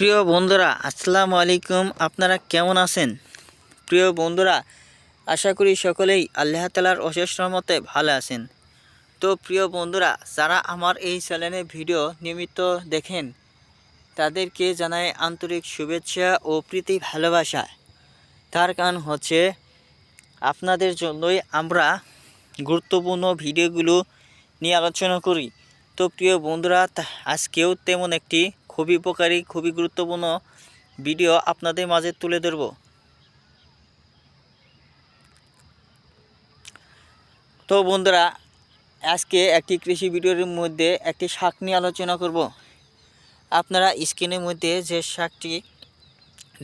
প্রিয় বন্ধুরা, আসসালামু আলাইকুম। আপনারা কেমন আছেন? প্রিয় বন্ধুরা, আশা করি সকলেই আল্লাহ তালার অশেষ রহমতে ভালো আছেন। তো প্রিয় বন্ধুরা, যারা আমার এই চ্যানেলে ভিডিও নিয়মিত দেখেন, তাদেরকে জানাই আন্তরিক শুভেচ্ছা ও প্রীতি ভালোবাসা। তার কারণ হচ্ছে, আপনাদের জন্যই আমরা গুরুত্বপূর্ণ ভিডিওগুলো নিয়ে আলোচনা করি। তো প্রিয় বন্ধুরা আজকেও তেমন একটি খুবই উপকারী, খুবই গুরুত্বপূর্ণ ভিডিও আপনাদের মাঝে তুলে ধরব। তো বন্ধুরা, আজকে একটি কৃষি ভিডিওর মধ্যে একটি শাক নিয়ে আলোচনা করব। আপনারা স্ক্রিনের মধ্যে যে শাকটি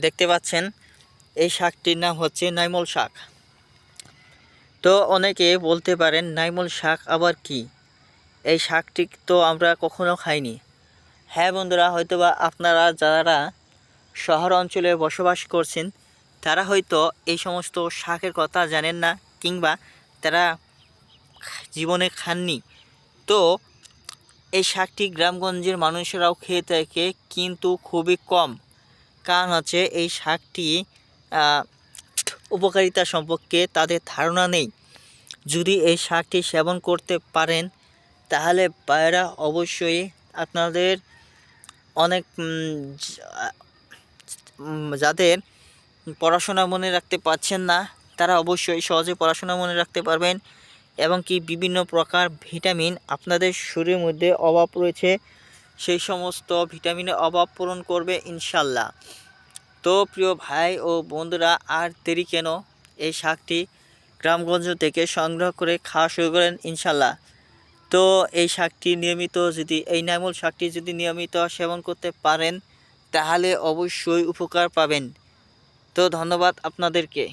দেখতে পাচ্ছেন, এই শাকটির নাম হচ্ছে নাইমল শাক। তো অনেকে বলতে পারেন, নাইমল শাক আবার কি? এই শাকটি তো আমরা কখনো খাইনি। হ্যাঁ বন্ধুরা, হয়তোবা আপনারা যারা শহর অঞ্চলে বসবাস করছেন, তারা হয়তো এই সমস্ত শাকের কথা জানেন না কিংবা তারা জীবনে খাননি। তো এই শাকটি গ্রামগঞ্জের মানুষেরাও খেয়ে থাকে, কিন্তু খুবই কম। কারণ হচ্ছে এই শাকটি উপকারিতা সম্পর্কে তাদের ধারণা নেই। যদি এই শাকটি সেবন করতে পারেন, তাহলে পায়রা অবশ্যই আপনাদের অনেক যাদের পড়াশোনা মনে রাখতে পারছেন না, তারা অবশ্যই সহজে পড়াশোনা মনে রাখতে পারবেন এবং কি বিভিন্ন প্রকার ভিটামিন আপনাদের শরীরের মধ্যে অভাব রয়েছে, সেই সমস্ত ভিটামিনের অভাব পূরণ করবে ইনশাল্লাহ তো প্রিয় ভাই ও বন্ধুরা, আর দেরি কেন? এই শাকটি গ্রামগঞ্জ থেকে সংগ্রহ করে খাওয়া শুরু করেন ইনশাল্লাহ তো এই শাকটি নিয়মিত যদি, এই নামুল শাকটি যদি নিয়মিত সেবন করতে পারেন, তাহলে অবশ্যই উপকার পাবেন। তো ধন্যবাদ আপনাদেরকে।